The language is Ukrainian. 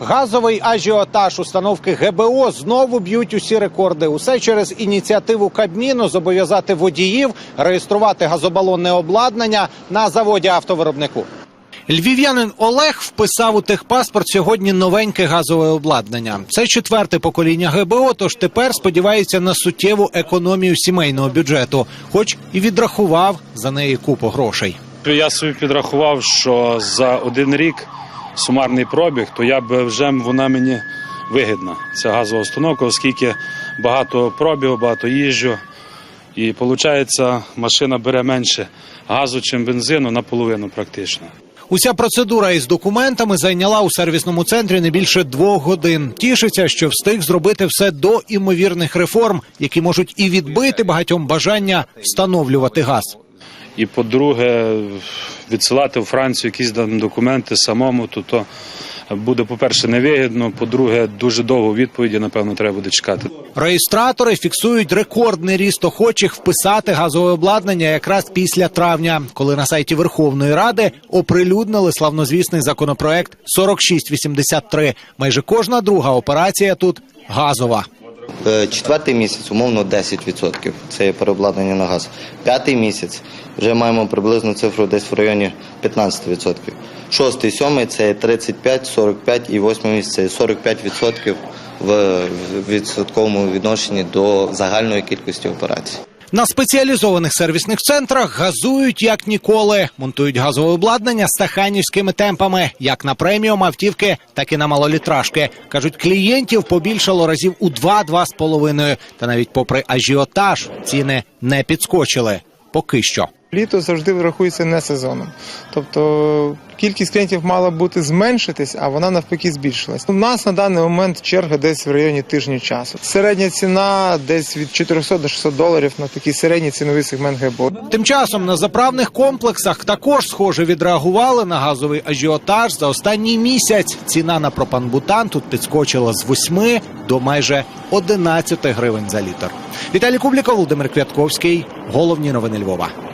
Газовий ажіотаж установки ГБО знову б'ють усі рекорди. Усе через ініціативу Кабміну зобов'язати водіїв реєструвати газобалонне обладнання на заводі автовиробнику. Львів'янин Олег вписав у техпаспорт сьогодні новеньке газове обладнання. Це четверте покоління ГБО, тож тепер сподівається на суттєву економію сімейного бюджету, хоч і відрахував за неї купу грошей. Я собі підрахував, що за один рік сумарний пробіг, то я б вже вона мені вигідна. Ця газова установка, оскільки багато пробігу, багато їжджу. І виходить, машина бере менше газу, чим бензину наполовину практично. Уся процедура із документами зайняла у сервісному центрі не більше двох годин. Тішиться, що встиг зробити все до імовірних реформ, які можуть і відбити багатьом бажання встановлювати газ. І по-друге, відсилати в Францію якісь там документи самому, то, то буде, по-перше, невигідно, по-друге, дуже довго відповіді, напевно, треба буде чекати. Реєстратори фіксують рекордний ріст охочих вписати газове обладнання якраз після травня, коли на сайті Верховної Ради оприлюднили славнозвісний законопроект 4683. Майже кожна друга операція тут газова. Е, Четвертий місяць, умовно, 10%. Це є переобладнання на газ. П'ятий місяць вже маємо приблизну цифру десь в районі 15%. Шостий, сьомий це є 35, 45 і восьмий місяць це є 45% в відсотковому відношенні до загальної кількості операцій. На спеціалізованих сервісних центрах газують як ніколи. Монтують газове обладнання стаханівськими темпами, як на преміум автівки, так і на малолітражки. кажуть, клієнтів побільшало разів у два-два з половиною. Та навіть попри ажіотаж ціни не підскочили. Поки що. Літо завжди рахується не сезоном. Тобто кількість клієнтів мала бути зменшитись, а вона навпаки збільшилась. У нас на даний момент черга десь в районі тижню часу. Середня ціна десь від 400 до 600 доларів на такий середній ціновий сегмент ГБО. Тим часом на заправних комплексах також схоже відреагували на газовий ажіотаж за останній місяць. Ціна на пропанбутан тут підскочила з 8 до майже 11 гривень за літр. Віталій Кубліков, Володимир Квятковський. Головні новини Львова.